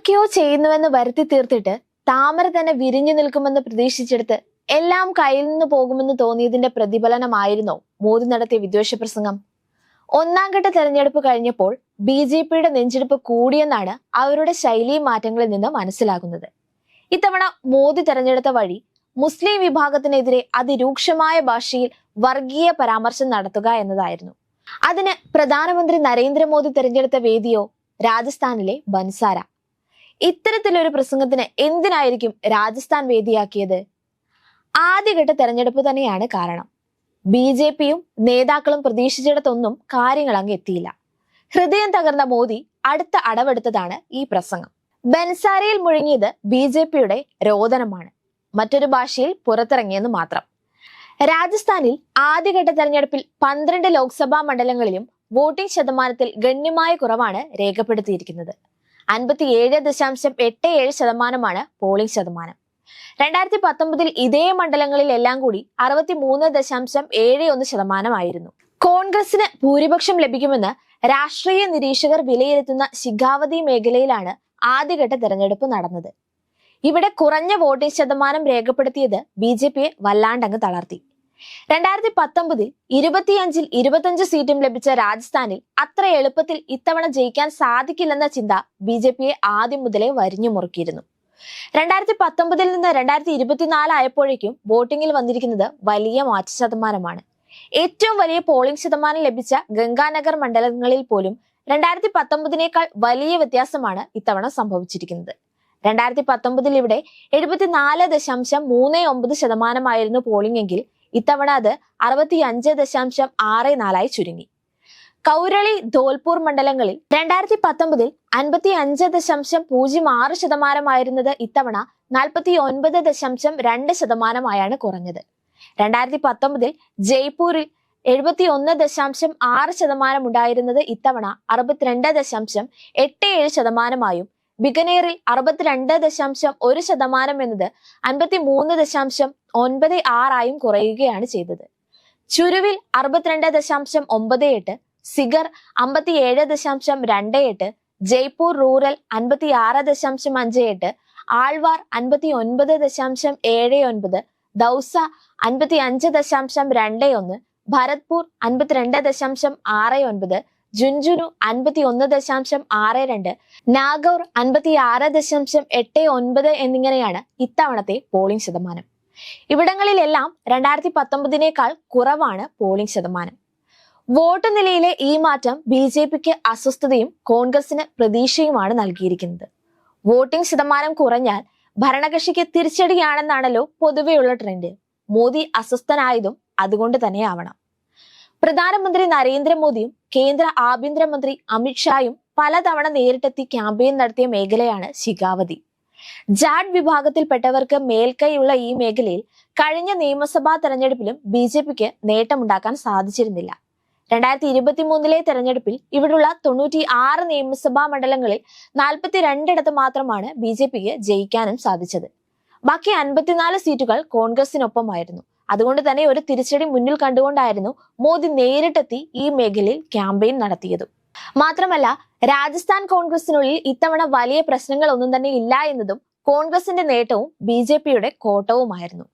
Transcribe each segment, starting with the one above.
എന്തൊക്കെയോ ചെയ്യുന്നുവെന്ന് വരുത്തി തീർത്തിട്ട് താമര തന്നെ വിരിഞ്ഞു നിൽക്കുമെന്ന് പ്രതീക്ഷിച്ചെടുത്ത് എല്ലാം കയ്യിൽ നിന്ന് പോകുമെന്ന് തോന്നിയതിന്റെ പ്രതിഫലനമായിരുന്നോ മോദി നടത്തിയ വിദ്വേഷ പ്രസംഗം ഒന്നാം ഘട്ട തെരഞ്ഞെടുപ്പ് കഴിഞ്ഞപ്പോൾ ബി ജെ പിയുടെ നെഞ്ചെടുപ്പ് കൂടിയെന്നാണ് അവരുടെ ശൈലി മാറ്റങ്ങളിൽ നിന്ന് മനസ്സിലാകുന്നത്. ഇത്തവണ മോദി തെരഞ്ഞെടുത്ത വഴി മുസ്ലിം വിഭാഗത്തിനെതിരെ അതിരൂക്ഷമായ ഭാഷയിൽ വർഗീയ പരാമർശം നടത്തുക എന്നതായിരുന്നു. അതിന് പ്രധാനമന്ത്രി നരേന്ദ്രമോദി തെരഞ്ഞെടുത്ത വേദിയോ രാജസ്ഥാനിലെ ബൻസാര. ഇത്തരത്തിലൊരു പ്രസംഗത്തിന് എന്തിനായിരിക്കും രാജസ്ഥാൻ വേദിയാക്കിയത്? ആദ്യഘട്ട തെരഞ്ഞെടുപ്പ് തന്നെയാണ് കാരണം. ബി ജെ പിയും നേതാക്കളും പ്രതീക്ഷിച്ചിടത്തൊന്നും കാര്യങ്ങൾ അങ്ങ് എത്തിയില്ല. ഹൃദയം തകർന്ന മോദി അടുത്ത അടവെടുത്തതാണ് ഈ പ്രസംഗം. ബൻസാരയിൽ മുഴങ്ങിയത് ബി ജെ പിയുടെ രോദനമാണ്. മറ്റൊരു ഭാഷയിൽ പുറത്തിറങ്ങിയെന്ന് മാത്രം. രാജസ്ഥാനിൽ ആദ്യഘട്ട തെരഞ്ഞെടുപ്പിൽ പന്ത്രണ്ട് ലോക്സഭാ മണ്ഡലങ്ങളിലും വോട്ടിംഗ് ശതമാനത്തിൽ ഗണ്യമായ കുറവാണ് രേഖപ്പെടുത്തിയിരിക്കുന്നത്. അൻപത്തിയേഴ് ദശാംശം എട്ട് ഏഴ് ശതമാനമാണ് പോളിംഗ് ശതമാനം. രണ്ടായിരത്തി പത്തൊമ്പതിൽ ഇതേ മണ്ഡലങ്ങളിലെല്ലാം കൂടി അറുപത്തി മൂന്ന് ദശാംശം ഏഴ് ഒന്ന് ശതമാനമായിരുന്നു. കോൺഗ്രസിന് ഭൂരിപക്ഷം ലഭിക്കുമെന്ന് രാഷ്ട്രീയ നിരീക്ഷകർ വിലയിരുത്തുന്ന ശിഖാവതി മേഖലയിലാണ് ആദ്യഘട്ട തെരഞ്ഞെടുപ്പ് നടന്നത്. ഇവിടെ കുറഞ്ഞ വോട്ടിംഗ് ശതമാനം രേഖപ്പെടുത്തിയത് ബി ജെ പിയെ വല്ലാണ്ടങ്ങ് തളർത്തി. രണ്ടായിരത്തി പത്തൊമ്പതിൽ ഇരുപത്തിയഞ്ചിൽ ഇരുപത്തഞ്ച് സീറ്റും ലഭിച്ച രാജസ്ഥാനിൽ അത്ര എളുപ്പത്തിൽ ഇത്തവണ ജയിക്കാൻ സാധിക്കില്ലെന്ന ചിന്ത ബി ജെ പിയെ ആദ്യം മുതലേ വരിഞ്ഞു മുറുക്കിയിരുന്നു രണ്ടായിരത്തി പത്തൊമ്പതിൽ നിന്ന് രണ്ടായിരത്തി ഇരുപത്തിനാല് ആയപ്പോഴേക്കും വോട്ടിംഗിൽ വന്നിരിക്കുന്നത് വലിയ മാറ്റ ശതമാനമാണ്. ഏറ്റവും വലിയ പോളിംഗ് ശതമാനം ലഭിച്ച ഗംഗാനഗർ മണ്ഡലങ്ങളിൽ പോലും രണ്ടായിരത്തി പത്തൊമ്പതിനേക്കാൾ വലിയ വ്യത്യാസമാണ് ഇത്തവണ സംഭവിച്ചിരിക്കുന്നത്. രണ്ടായിരത്തി പത്തൊമ്പതിൽ ഇവിടെ എഴുപത്തിനാല് ദശാംശം മൂന്ന് ഒമ്പത് ശതമാനമായിരുന്നു പോളിംഗ് എങ്കിൽ ഇത്തവണ അത് അറുപത്തി അഞ്ച് ദശാംശം ആറ് നാലായി ചുരുങ്ങി. കൗരളി ധോൽപൂർ മണ്ഡലങ്ങളിൽ രണ്ടായിരത്തി പത്തൊമ്പതിൽ അൻപത്തി അഞ്ച് ദശാംശം പൂജ്യം ആറ് ശതമാനമായിരുന്നത് ഇത്തവണ നാൽപ്പത്തി ഒൻപത് ദശാംശം രണ്ട് ശതമാനമായാണ് കുറഞ്ഞത്. രണ്ടായിരത്തി പത്തൊമ്പതിൽ ജയ്പൂരിൽ എഴുപത്തി ഒന്ന് ദശാംശം ആറ് ശതമാനം ഉണ്ടായിരുന്നത് ഇത്തവണ അറുപത്തിരണ്ട് ദശാംശം എട്ട് ഏഴ് ശതമാനമായും ബിഗനേറിൽ അറുപത്തിരണ്ട് ദശാംശം ഒരു ശതമാനം എന്നത് അൻപത്തി മൂന്ന് ദശാംശം ഒൻപത് ആറായും കുറയുകയാണ് ചെയ്തത്. ചുരുവിൽ അറുപത്തിരണ്ട് ദശാംശം ഒമ്പത് എട്ട് സിഗർ അമ്പത്തി ഏഴ് ദശാംശം രണ്ട് എട്ട് ജയ്പൂർ റൂറൽ അൻപത്തി ആറ് ദശാംശം അഞ്ച് എട്ട് ആൾവാർ അൻപത്തി ഒൻപത് ദശാംശം ഏഴ് ഒൻപത് ദൗസ അൻപത്തി അഞ്ച് ദശാംശം രണ്ട് ഒന്ന് ഭരത്പൂർ അൻപത്തിരണ്ട് ദശാംശം ആറ് ഒൻപത് ജുൻജുനു അൻപത്തി ഒന്ന് ദശാംശം ആറ് രണ്ട് നാഗൌർ അൻപത്തി ആറ് ദശാംശം എട്ട് ഒൻപത് എന്നിങ്ങനെയാണ് ഇത്തവണത്തെ പോളിംഗ് ശതമാനം. ഇവിടങ്ങളിലെല്ലാം രണ്ടായിരത്തി പത്തൊമ്പതിനേക്കാൾ കുറവാണ് പോളിംഗ് ശതമാനം. വോട്ട് നിലയിലെ ഈ മാറ്റം ബി ജെ പിക്ക് അസ്വസ്ഥതയും കോൺഗ്രസിന് പ്രതീക്ഷയുമാണ് നൽകിയിരിക്കുന്നത്. വോട്ടിംഗ് ശതമാനം കുറഞ്ഞാൽ ഭരണകക്ഷിക്ക് തിരിച്ചടിയാണെന്നാണല്ലോ പൊതുവെയുള്ള ട്രെൻഡ്. മോദി അസ്വസ്ഥനായതും അതുകൊണ്ട് തന്നെയാവണം. പ്രധാനമന്ത്രി നരേന്ദ്രമോദിയും കേന്ദ്ര ആഭ്യന്തരമന്ത്രി അമിത്ഷായും പലതവണ നേരിട്ടെത്തി ക്യാമ്പയിൻ നടത്തിയ മേഖലയാണ് ശിഖാവതി ജാഡ് വിഭാഗത്തിൽപ്പെട്ടവർക്ക് മേൽക്കൈയുള്ള ഈ മേഖലയിൽ കഴിഞ്ഞ നിയമസഭാ തെരഞ്ഞെടുപ്പിലും ബി ജെ പിക്ക് നേട്ടമുണ്ടാക്കാൻ സാധിച്ചിരുന്നില്ല. രണ്ടായിരത്തി ഇരുപത്തി മൂന്നിലെ തെരഞ്ഞെടുപ്പിൽ ഇവിടുള്ള തൊണ്ണൂറ്റി ആറ് നിയമസഭാ മണ്ഡലങ്ങളിൽ നാൽപ്പത്തിരണ്ടിടത്ത് മാത്രമാണ് ബി ജെ പിക്ക് ജയിക്കാനും സാധിച്ചത്. ബാക്കി അൻപത്തിനാല് സീറ്റുകൾ കോൺഗ്രസിനൊപ്പമായിരുന്നു. അതുകൊണ്ട് തന്നെ ഒരു തിരിച്ചടി മുന്നിൽ കണ്ടുകൊണ്ടായിരുന്നു മോദി നേരിട്ടെത്തി ഈ മേഖലയിൽ ക്യാമ്പയിൻ നടത്തിയതും. മാത്രമല്ല രാജസ്ഥാൻ കോൺഗ്രസിനുള്ളിൽ ഇത്തവണ വലിയ പ്രശ്നങ്ങളൊന്നും തന്നെ ഇല്ല എന്നതും കോൺഗ്രസിന്റെ നേട്ടവും ബി ജെ പിയുടെ കോട്ടവുമായിരുന്നു.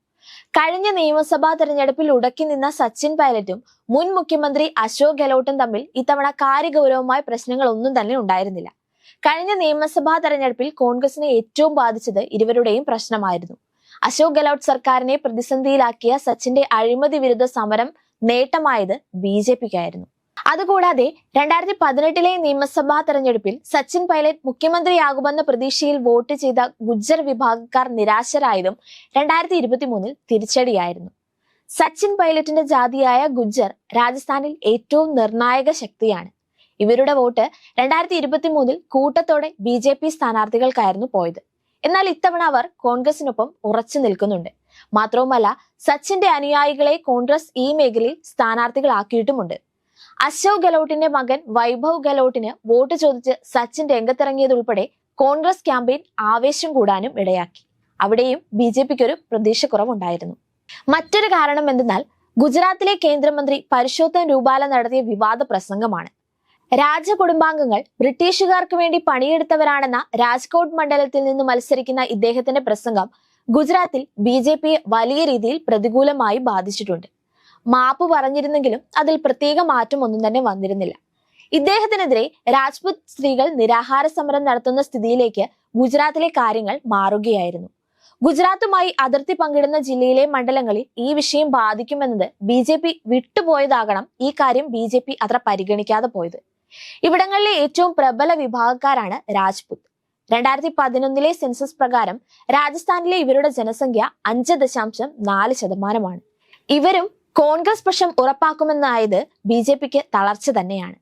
കഴിഞ്ഞ നിയമസഭാ തെരഞ്ഞെടുപ്പിൽ ഉടക്കി നിന്ന സച്ചിൻ പൈലറ്റും മുൻ മുഖ്യമന്ത്രി അശോക് ഗെഹ്ലോട്ടും തമ്മിൽ ഇത്തവണ കാര്യഗൗരവമായ പ്രശ്നങ്ങൾ ഒന്നും തന്നെ ഉണ്ടായിരുന്നില്ല. കഴിഞ്ഞ നിയമസഭാ തെരഞ്ഞെടുപ്പിൽ കോൺഗ്രസിനെ ഏറ്റവും ബാധിച്ചത് ഇരുവരുടെയും പ്രശ്നമായിരുന്നു. അശോക് ഗെഹ്ലോട്ട് സർക്കാരിനെ പ്രതിസന്ധിയിലാക്കിയ സച്ചിന്റെ അഴിമതി വിരുദ്ധ സമരം നേട്ടമായത് ബി ജെ പിക്കായിരുന്നു. അതുകൂടാതെ രണ്ടായിരത്തി പതിനെട്ടിലെ നിയമസഭാ തെരഞ്ഞെടുപ്പിൽ സച്ചിൻ പൈലറ്റ് മുഖ്യമന്ത്രിയാകുമെന്ന പ്രതീക്ഷയിൽ വോട്ട് ചെയ്ത ഗുജ്ജർ വിഭാഗക്കാർ നിരാശരായതും രണ്ടായിരത്തി ഇരുപത്തി മൂന്നിൽ തിരിച്ചടിയായിരുന്നു. സച്ചിൻ പൈലറ്റിന്റെ ജാതിയായ ഗുജ്ജർ രാജസ്ഥാനിൽ ഏറ്റവും നിർണായക ശക്തിയാണ്. ഇവരുടെ വോട്ട് രണ്ടായിരത്തി ഇരുപത്തി മൂന്നിൽ കൂട്ടത്തോടെ ബി ജെ പി സ്ഥാനാർത്ഥികൾക്കായിരുന്നു പോയത്. എന്നാൽ ഇത്തവണ അവർ കോൺഗ്രസിനൊപ്പം ഉറച്ചു നിൽക്കുന്നുണ്ട്. മാത്രവുമല്ല സച്ചിന്റെ അനുയായികളെ കോൺഗ്രസ് ഈ മേഖലയിൽ സ്ഥാനാർത്ഥികളാക്കിയിട്ടുമുണ്ട്. അശോക് ഗെലോട്ടിന്റെ മകൻ വൈഭവ് ഗെലോട്ടിന് വോട്ട് ചോദിച്ച് സച്ചിൻ രംഗത്തിറങ്ങിയതുൾപ്പെടെ കോൺഗ്രസ് ക്യാമ്പയിൻ ആവേശം കൂടാനും ഇടയാക്കി. അവിടെയും ബി ജെ പിക്ക് ഒരു പ്രതീക്ഷക്കുറവുണ്ടായിരുന്നു. മറ്റൊരു കാരണം എന്തെന്നാൽ ഗുജറാത്തിലെ കേന്ദ്രമന്ത്രി പരിശോധന രൂപാല നടത്തിയ വിവാദ പ്രസംഗമാണ്. രാജകുടുംബാംഗങ്ങൾ ബ്രിട്ടീഷുകാർക്ക് വേണ്ടി പണിയെടുത്തവരാണെന്ന രാജ്കോട്ട് മണ്ഡലത്തിൽ നിന്ന് മത്സരിക്കുന്ന ഇദ്ദേഹത്തിന്റെ പ്രസംഗം ഗുജറാത്തിൽ ബി വലിയ രീതിയിൽ പ്രതികൂലമായി ബാധിച്ചിട്ടുണ്ട്. മാപ്പ് പറഞ്ഞിരുന്നെങ്കിലും അതിൽ പ്രത്യേക മാറ്റം ഒന്നും തന്നെ വന്നിരുന്നില്ല. ഇദ്ദേഹത്തിനെതിരെ രാജ്പുത് സ്ത്രീകൾ നിരാഹാര സമരം നടത്തുന്ന സ്ഥിതിയിലേക്ക് ഗുജറാത്തിലെ കാര്യങ്ങൾ മാറുകയായിരുന്നു. ഗുജറാത്തുമായി അതിർത്തി പങ്കിടുന്ന ജില്ലയിലെ മണ്ഡലങ്ങളിൽ ഈ വിഷയം ബാധിക്കുമെന്നത് ബി ജെ പി വിട്ടുപോയതാകണം ഈ കാര്യം ബി ജെ പി അത്ര പരിഗണിക്കാതെ പോയത്. ഇവിടങ്ങളിലെ ഏറ്റവും പ്രബല വിഭാഗക്കാരാണ് രാജ്പുത്. രണ്ടായിരത്തി പതിനൊന്നിലെ സെൻസസ് പ്രകാരം രാജസ്ഥാനിലെ ഇവരുടെ ജനസംഖ്യ അഞ്ച് ദശാംശം നാല് ശതമാനമാണ്. ഇവരും കോൺഗ്രസ് പക്ഷം ഉറപ്പാക്കുമെന്നായത് ബി ജെ പിക്ക് തളർച്ച തന്നെയാണ്.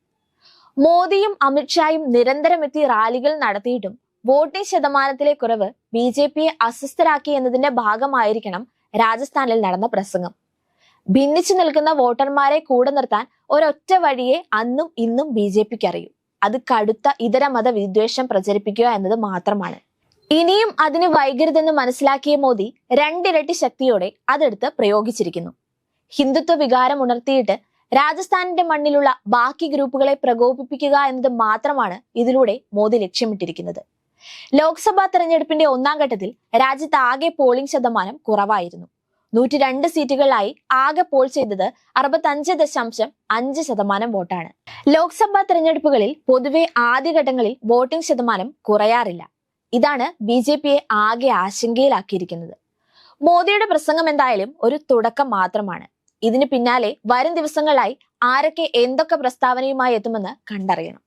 മോദിയും അമിത്ഷായും നിരന്തരം എത്തി റാലികൾ നടത്തിയിട്ടും വോട്ടിംഗ് ശതമാനത്തിലെ കുറവ് ബി ജെ പിയെ അസ്വസ്ഥരാക്കി എന്നതിന്റെ ഭാഗമായിരിക്കണം രാജസ്ഥാനിൽ നടന്ന പ്രസംഗം. ഭിന്നിച്ചു നിൽക്കുന്ന വോട്ടർമാരെ കൂടെ നിർത്താൻ ഒരൊറ്റ വഴിയെ അന്നും ഇന്നും ബി ജെ പിക്ക് അറിയൂ. അത് കടുത്ത ഇതര മത വിദ്വേഷം പ്രചരിപ്പിക്കുക എന്നത് മാത്രമാണ്. ഇനിയും അതിന് വൈകരുതെന്ന് മനസ്സിലാക്കിയ മോദി രണ്ടിരട്ടി ശക്തിയോടെ അതെടുത്ത് പ്രയോഗിച്ചിരിക്കുന്നു. ഹിന്ദുത്വ വികാരം ഉണർത്തിയിട്ട് രാജസ്ഥാനിന്റെ മണ്ണിലുള്ള ബാക്കി ഗ്രൂപ്പുകളെ പ്രകോപിപ്പിക്കുക എന്നത് മാത്രമാണ് ഇതിലൂടെ മോദി ലക്ഷ്യമിട്ടിരിക്കുന്നത്. ലോക്സഭാ തെരഞ്ഞെടുപ്പിന്റെ ഒന്നാം ഘട്ടത്തിൽ രാജ്യത്ത് ആകെ പോളിംഗ് ശതമാനം കുറവായിരുന്നു. നൂറ്റി രണ്ട് സീറ്റുകളിലായി ആകെ പോൾ ചെയ്തത് അറുപത്തഞ്ച് ദശാംശം അഞ്ച് ശതമാനം വോട്ടാണ്. ലോക്സഭാ തെരഞ്ഞെടുപ്പുകളിൽ പൊതുവെ ആദ്യഘട്ടങ്ങളിൽ വോട്ടിംഗ് ശതമാനം കുറയാറില്ല. ഇതാണ് ബി ജെ പിയെ ആകെ ആശങ്കയിലാക്കിയിരിക്കുന്നത്. മോദിയുടെ പ്രസംഗം എന്തായാലും ഒരു തുടക്കം മാത്രമാണ്. ഇതിന് പിന്നാലെ വരും ദിവസങ്ങളായി ആരൊക്കെ എന്തൊക്കെ പ്രസ്താവനയുമായി എത്തുമെന്ന് കണ്ടറിയണം.